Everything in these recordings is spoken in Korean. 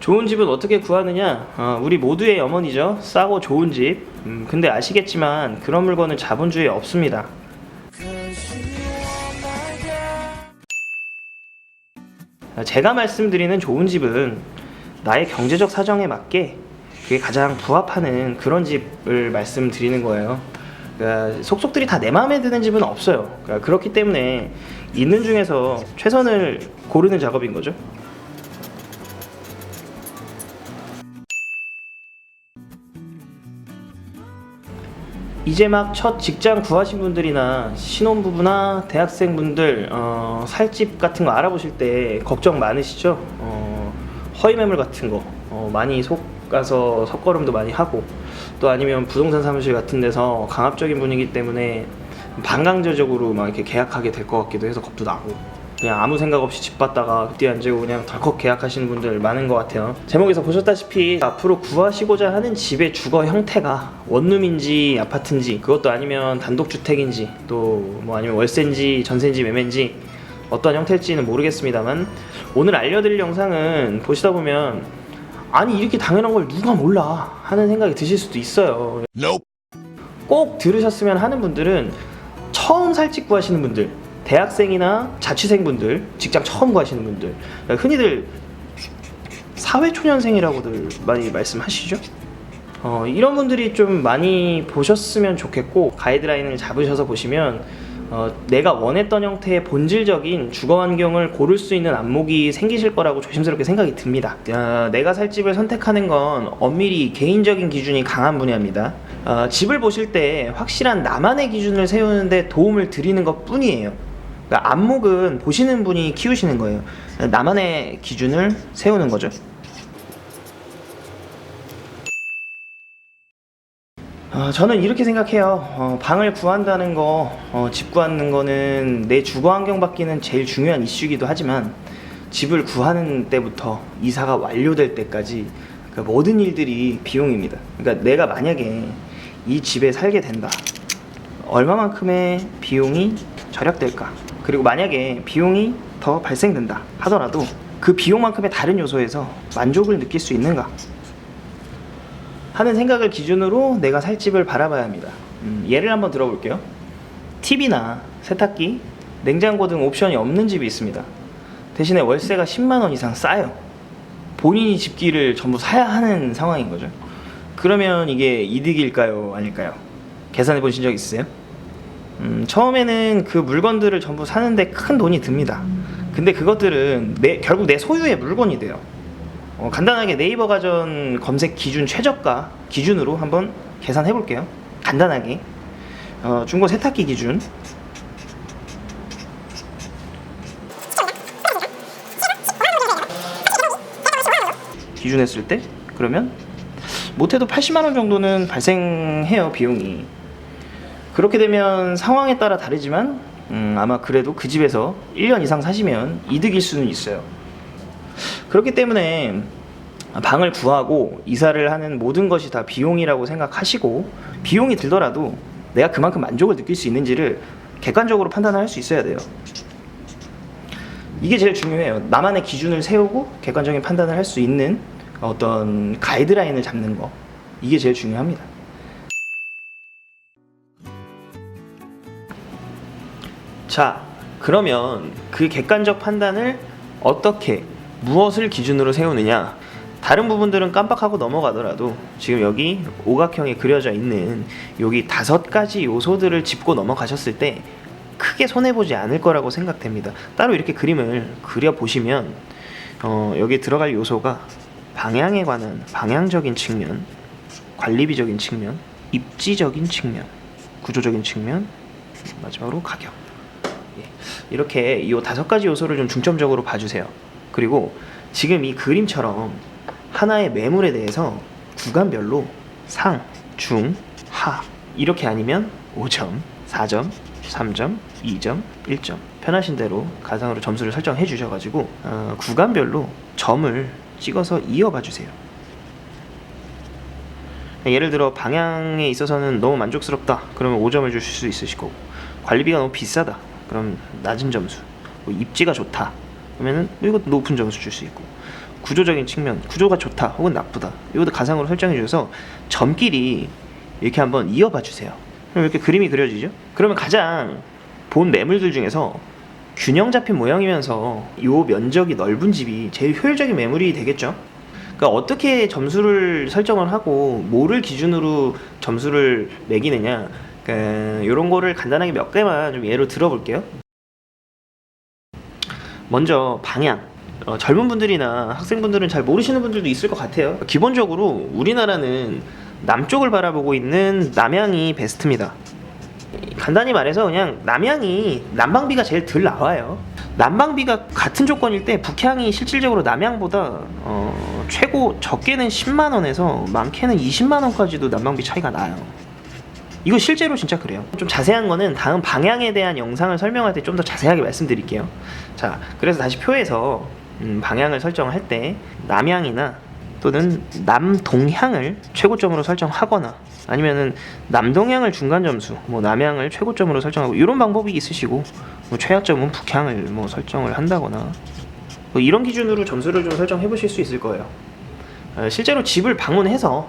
좋은 집은 어떻게 구하느냐? 어, 우리 모두의 어머니죠. 싸고 좋은 집. 음, 근데 아시겠지만 그런 물건은 자본주의에 없습니다. 아, 제가 말씀드리는 좋은 집은 나의 경제적 사정에 맞게 그게 가장 부합하는 그런 집을 말씀드리는 거예요. 그러니까 속속들이 다 내 마음에 드는 집은 없어요. 그러니까 그렇기 때문에 있는 중에서 최선을 고르는 작업인 거죠. 이제 막 첫 직장 구하신 분들이나 신혼부부나 대학생분들 어, 살집 같은 거 알아보실 때 걱정 많으시죠? 어, 허위 매물 같은 거 어, 많이 속가서 섭거름도 많이 하고 또 아니면 부동산 사무실 같은 데서 강압적인 분위기 때문에 반강제적으로 막 이렇게 계약하게 될 것 같기도 해서 겁도 나고 그냥 아무 생각 없이 집 받다가 그때 안 재고 그냥 덜컥 계약하시는 분들 많은 것 같아요. 제목에서 보셨다시피 앞으로 구하시고자 하는 집의 주거 형태가 원룸인지 아파트인지 그것도 아니면 단독주택인지 또 뭐 아니면 월세인지 전세인지 매매인지 어떤 형태일지는 모르겠습니다만 오늘 알려드릴 영상은 보시다 보면 아니 이렇게 당연한 걸 누가 몰라 하는 생각이 드실 수도 있어요. 꼭 들으셨으면 하는 분들은 처음 살집 구하시는 분들 대학생이나 자취생분들 직장 처음 구하시는 분들 흔히들 사회초년생이라고들 많이 말씀하시죠 어, 이런 분들이 좀 많이 보셨으면 좋겠고 가이드라인을 잡으셔서 보시면 어, 내가 원했던 형태의 본질적인 주거 환경을 고를 수 있는 안목이 생기실 거라고 조심스럽게 생각이 듭니다. 어, 내가 살 집을 선택하는 건 엄밀히 개인적인 기준이 강한 분야입니다. 어, 집을 보실 때 확실한 나만의 기준을 세우는데 도움을 드리는 것 뿐이에요. 그러니까 안목은 보시는 분이 키우시는 거예요. 나만의 기준을 세우는 거죠. 어, 저는 이렇게 생각해요. 어, 방을 구한다는 거, 어, 집 구하는 거는 내 주거 환경 바뀌는 제일 중요한 이슈이기도 하지만 집을 구하는 때부터 이사가 완료될 때까지 그 모든 일들이 비용입니다. 그러니까 내가 만약에 이 집에 살게 된다. 얼마만큼의 비용이 절약될까? 그리고 만약에 비용이 더 발생된다 하더라도 그 비용만큼의 다른 요소에서 만족을 느낄 수 있는가? 하는 생각을 기준으로 내가 살 집을 바라봐야 합니다. 음, 예를 한번 들어볼게요. TV나 세탁기, 냉장고 등 옵션이 없는 집이 있습니다. 대신에 월세가 10만 원 이상 싸요. 본인이 집기를 전부 사야 하는 상황인 거죠. 그러면 이게 이득일까요? 아닐까요? 계산해 보신 적 있으세요? 음, 처음에는 그 물건들을 전부 사는데 큰 돈이 듭니다. 근데 그것들은 내, 결국 내 소유의 물건이 돼요. 어, 간단하게 네이버 가전 검색 기준 최저가 기준으로 한번 계산해 볼게요. 간단하게 어, 중고 세탁기 기준 기준 했을 때 그러면 못해도 80만 원 정도는 발생해요 비용이 그렇게 되면 상황에 따라 다르지만 음, 아마 그래도 그 집에서 1년 이상 사시면 이득일 수는 있어요 그렇기 때문에 방을 구하고 이사를 하는 모든 것이 다 비용이라고 생각하시고 비용이 들더라도 내가 그만큼 만족을 느낄 수 있는지를 객관적으로 판단할 수 있어야 돼요. 이게 제일 중요해요. 나만의 기준을 세우고 객관적인 판단을 할 수 있는 어떤 가이드라인을 잡는 거. 이게 제일 중요합니다. 자, 그러면 그 객관적 판단을 어떻게 무엇을 기준으로 세우느냐? 다른 부분들은 깜빡하고 넘어가더라도 지금 여기 오각형에 그려져 있는 여기 다섯 가지 요소들을 짚고 넘어가셨을 때 크게 손해 보지 않을 거라고 생각됩니다. 따로 이렇게 그림을 그려 보시면 어, 여기 들어갈 요소가 방향에 관한 방향적인 측면, 관리비적인 측면, 입지적인 측면, 구조적인 측면, 마지막으로 가격. 예, 이렇게 이 다섯 가지 요소를 좀 중점적으로 봐주세요. 그리고 지금 이 그림처럼 하나의 매물에 대해서 구간별로 상, 중, 하 이렇게 아니면 5점, 4점, 3점, 2점, 1점 편하신 대로 가상으로 점수를 설정해 주셔가지고 어, 구간별로 점을 찍어서 이어봐 주세요. 예를 들어 방향에 있어서는 너무 만족스럽다. 그러면 5점을 주실 수 있으실 거고 관리비가 너무 비싸다. 그럼 낮은 점수. 뭐 입지가 좋다. 그러면은 이것도 높은 점수 줄 수 있고 구조적인 측면, 구조가 좋다 혹은 나쁘다. 이것도 가상으로 설정해 주셔서 점끼리 이렇게 한번 이어봐 주세요. 그럼 이렇게 그림이 그려지죠? 그러면 가장 본 매물들 중에서 균형 잡힌 모양이면서 요 면적이 넓은 집이 제일 효율적인 매물이 되겠죠? 그러니까 어떻게 점수를 설정을 하고 뭐를 기준으로 점수를 매기느냐 이런 거를 간단하게 몇 개만 좀 예로 들어볼게요. 먼저 방향. 어, 젊은 분들이나 학생분들은 잘 모르시는 분들도 있을 것 같아요. 기본적으로 우리나라는 남쪽을 바라보고 있는 남향이 베스트입니다. 간단히 말해서 그냥 남향이 난방비가 제일 덜 나와요. 난방비가 같은 조건일 때 북향이 실질적으로 남향보다 어, 최고 적게는 10만 원에서 많게는 20만 원까지도 난방비 차이가 나요. 이거 실제로 진짜 그래요. 좀 자세한 거는 다음 방향에 대한 영상을 설명할 때 좀 더 자세하게 말씀드릴게요. 자, 그래서 다시 표에서 음, 방향을 설정할 때 남향이나 또는 남동향을 최고점으로 설정하거나 아니면은 남동향을 중간 점수, 뭐 남향을 최고점으로 설정하고 이런 방법이 있으시고 뭐 최하점은 북향을 뭐 설정을 한다거나 뭐 이런 기준으로 점수를 좀 설정해 보실 수 있을 거예요. 어, 실제로 집을 방문해서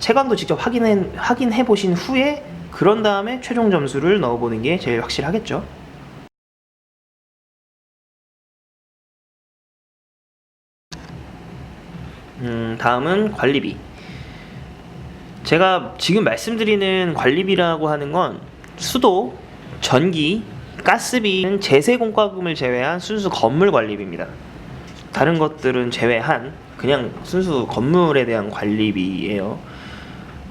채광도 직접 확인해, 확인해 보신 후에 그런 다음에 최종 점수를 넣어보는 게 제일 확실하겠죠. 음, 다음은 관리비. 제가 지금 말씀드리는 관리비라고 하는 건 수도, 전기, 가스비는 제세 공과금을 제외한 순수 건물 관리비입니다. 다른 것들은 제외한 그냥 순수 건물에 대한 관리비예요.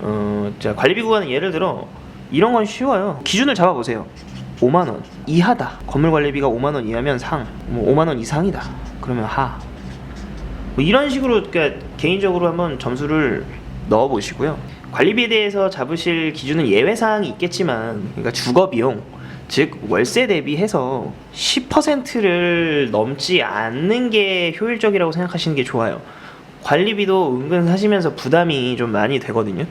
어, 자 관리비 구간은 예를 들어 이런 건 쉬워요. 기준을 잡아보세요. 5만 원 이하다. 건물 관리비가 5만 원 이하면 상, 뭐 5만 원 이상이다. 그러면 하. 뭐 이런 식으로 그러니까 개인적으로 한번 점수를 넣어 보시고요. 관리비에 대해서 잡으실 기준은 예외 사항이 있겠지만, 그러니까 주거 비용, 즉 월세 대비해서 10%를 넘지 않는 게 효율적이라고 생각하시는 게 좋아요. 관리비도 은근 사시면서 부담이 좀 많이 되거든요.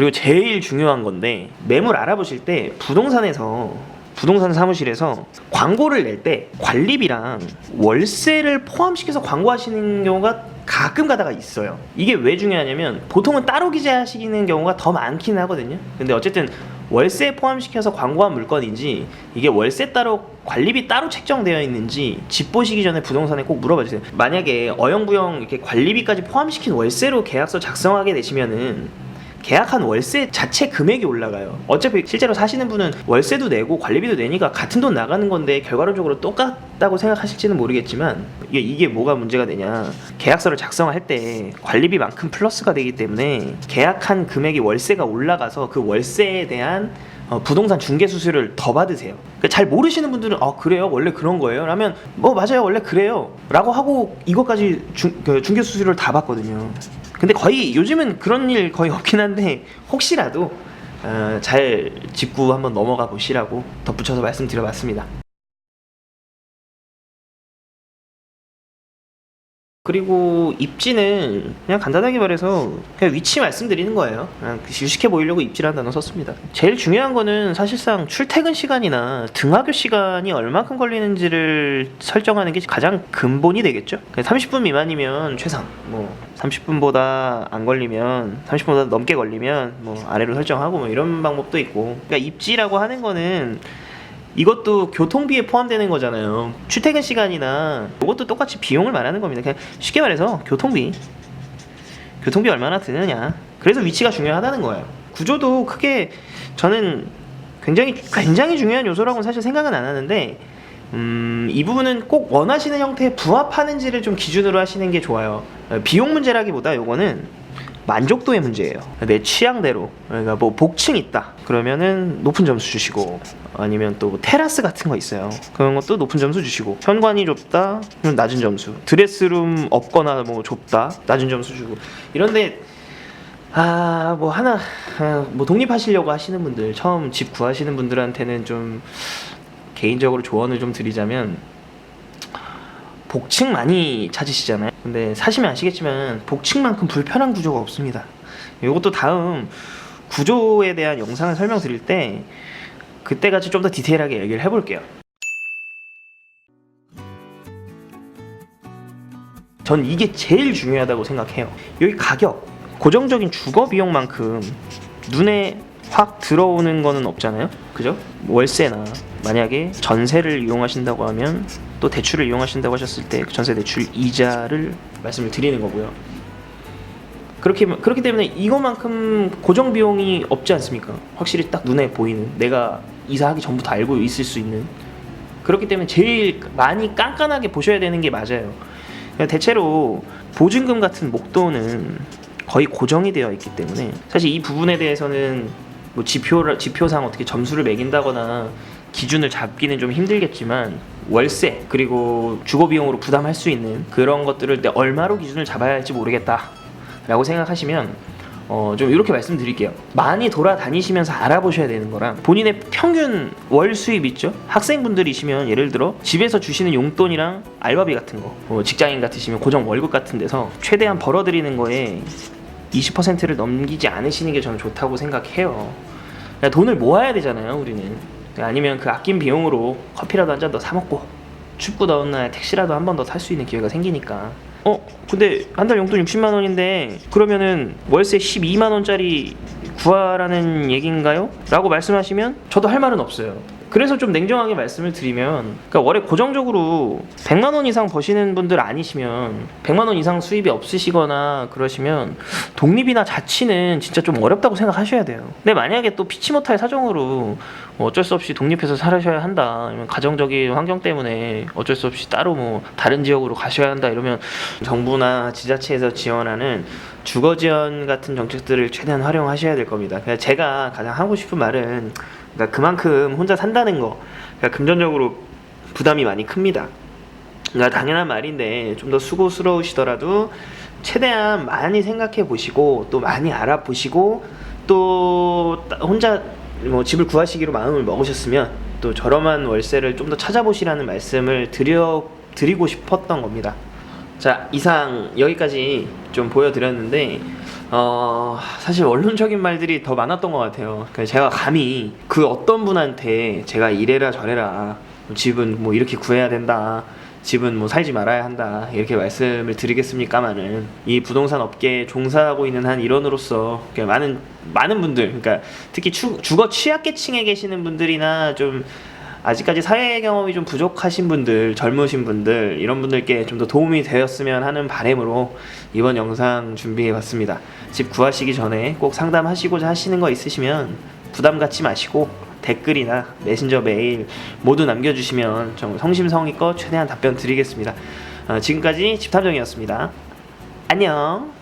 그리고 제일 중요한 건데 매물 알아보실 때 부동산에서 부동산 사무실에서 광고를 낼 때 관리비랑 월세를 포함시켜서 광고하시는 경우가 가끔 가다가 있어요. 이게 왜 중요하냐면 보통은 따로 기재하시는 경우가 더 많긴 하거든요. 근데 어쨌든 월세 포함시켜서 광고한 물건인지 이게 월세 따로 관리비 따로 책정되어 있는지 집 보시기 전에 부동산에 꼭 물어봐 주세요. 만약에 어영부영 이렇게 관리비까지 포함시킨 월세로 계약서 작성하게 되시면은 계약한 월세 자체 금액이 올라가요. 어차피 실제로 사시는 분은 월세도 내고 관리비도 내니까 같은 돈 나가는 건데 결과론적으로 똑같다고 생각하실지는 모르겠지만 이게, 뭐가 문제가 되냐. 계약서를 작성할 때 관리비만큼 플러스가 되기 때문에 계약한 금액이 월세가 올라가서 그 월세에 대한 어, 부동산 중개 수수료를 더 받으세요. 그러니까 잘 모르시는 분들은 어 그래요 원래 그런 거예요. 라면 뭐 맞아요 원래 그래요.라고 하고 이것까지 중, 그 중개 수수료를 다 받거든요. 근데 거의 요즘은 그런 일 거의 없긴 한데 혹시라도 어, 잘 짚고 한번 넘어가 보시라고 덧붙여서 말씀드려봤습니다. 그리고 입지는 그냥 간단하게 말해서 그냥 위치 말씀드리는 거예요. 그냥 유식해 보이려고 입지라는 단어 썼습니다. 제일 중요한 거는 사실상 출퇴근 시간이나 등하교 시간이 얼마큼 걸리는지를 설정하는 게 가장 근본이 되겠죠. 30분 미만이면 최상, 뭐 30분보다 안 걸리면 30분보다 넘게 걸리면 뭐 아래로 설정하고 뭐 이런 방법도 있고. 그러니까 입지라고 하는 거는 이것도 교통비에 포함되는 거잖아요. 출퇴근 시간이나 이것도 똑같이 비용을 말하는 겁니다. 그냥 쉽게 말해서 교통비. 교통비 얼마나 드느냐. 그래서 위치가 중요하다는 거예요. 구조도 크게 저는 굉장히 굉장히 중요한 요소라고는 사실 생각은 안 하는데 음, 이 부분은 꼭 원하시는 형태에 부합하는지를 좀 기준으로 하시는 게 좋아요. 비용 문제라기보다 요거는 만족도의 문제예요. 내 취향대로. 그러니까 뭐 복층 있다. 그러면은 높은 점수 주시고 아니면 또뭐 테라스 같은 거 있어요. 그런 것도 높은 점수 주시고 현관이 좁다. 그럼 낮은 점수. 드레스룸 없거나 뭐 좁다. 낮은 점수 주고. 이런데 아, 뭐 하나 아, 뭐 독립하시려고 하시는 분들, 처음 집 구하시는 분들한테는 좀 개인적으로 조언을 좀 드리자면 복층 많이 찾으시잖아요. 근데 사시면 아시겠지만 복층만큼 불편한 구조가 없습니다. 이것도 다음 구조에 대한 영상을 설명드릴 때 그때같이 좀 더 디테일하게 얘기를 해볼게요. 전 이게 제일 중요하다고 생각해요. 여기 가격 고정적인 주거 비용만큼 눈에 확 들어오는 거는 없잖아요. 그죠? 월세나 만약에 전세를 이용하신다고 하면 또 대출을 이용하신다고 하셨을 때그 전세 대출 이자를 말씀을 드리는 거고요. 그렇게 그렇기 때문에 이거만큼 고정 비용이 없지 않습니까? 확실히 딱 눈에 보이는 내가 이사하기 전부터 알고 있을 수 있는 그렇기 때문에 제일 많이 깐깐하게 보셔야 되는 게 맞아요. 그러니까 대체로 보증금 같은 목돈은 거의 고정이 되어 있기 때문에 사실 이 부분에 대해서는 뭐 지표 지표상 어떻게 점수를 매긴다거나 기준을 잡기는 좀 힘들겠지만 월세 그리고 주거 비용으로 부담할 수 있는 그런 것들을 내 얼마로 기준을 잡아야 할지 모르겠다라고 생각하시면 어, 좀 이렇게 말씀드릴게요. 많이 돌아다니시면서 알아보셔야 되는 거랑 본인의 평균 월 수입 있죠? 학생분들이시면 예를 들어 집에서 주시는 용돈이랑 알바비 같은 거, 뭐 직장인 같으시면 고정 월급 같은 데서 최대한 벌어들이는 거에 20%를 넘기지 않으시는 게 저는 좋다고 생각해요. 그러니까 돈을 모아야 되잖아요, 우리는. 아니면 그 아낀 비용으로 커피라도 한 잔 더 사 먹고 춥고 더운 날 택시라도 한 번 더 탈 수 있는 기회가 생기니까. 어, 근데 한 달 용돈 60만 원인데 그러면은 월세 12만 원짜리 구하라는 얘기인가요? 라고 말씀하시면 저도 할 말은 없어요. 그래서 좀 냉정하게 말씀을 드리면 그러니까 월에 고정적으로 100만 원 이상 버시는 분들 아니시면 100만 원 이상 수입이 없으시거나 그러시면 독립이나 자취는 진짜 좀 어렵다고 생각하셔야 돼요. 근데 만약에 또 피치 못할 사정으로 뭐 어쩔 수 없이 독립해서 살아셔야 한다. 아니면 가정적인 환경 때문에 어쩔 수 없이 따로 뭐 다른 지역으로 가셔야 한다. 이러면 정부나 지자체에서 지원하는 주거 지원 같은 정책들을 최대한 활용하셔야 될 겁니다. 그래서 제가 가장 하고 싶은 말은 그러니까 그만큼 혼자 산다는 거, 그러니까 금전적으로 부담이 많이 큽니다. 그러니까 당연한 말인데 좀 더 수고스러우시더라도 최대한 많이 생각해 보시고 또 많이 알아보시고 또 따- 혼자 뭐 집을 구하시기로 마음을 먹으셨으면 또 저렴한 월세를 좀 더 찾아보시라는 말씀을 드려 드리고 싶었던 겁니다. 자 이상 여기까지 좀 보여드렸는데 어 사실 원론적인 말들이 더 많았던 것 같아요. 그래서 제가 감히 그 어떤 분한테 제가 이래라 저래라 집은 뭐 이렇게 구해야 된다. 집은 뭐 살지 말아야 한다 이렇게 말씀을 드리겠습니까마는 이 부동산 업계에 종사하고 있는 한 일원으로서 그러니까 많은 많은 분들 그러니까 특히 추, 주거 취약계층에 계시는 분들이나 좀 아직까지 사회 경험이 좀 부족하신 분들, 젊으신 분들 이런 분들께 좀 더 도움이 되었으면 하는 바람으로 이번 영상 준비해 봤습니다. 집 구하시기 전에 꼭 상담하시고자 하시는 거 있으시면 부담 갖지 마시고 댓글이나 메신저 메일 모두 남겨주시면 정말 성심성의껏 최대한 답변 드리겠습니다. 어, 지금까지 집탐정이었습니다. 안녕.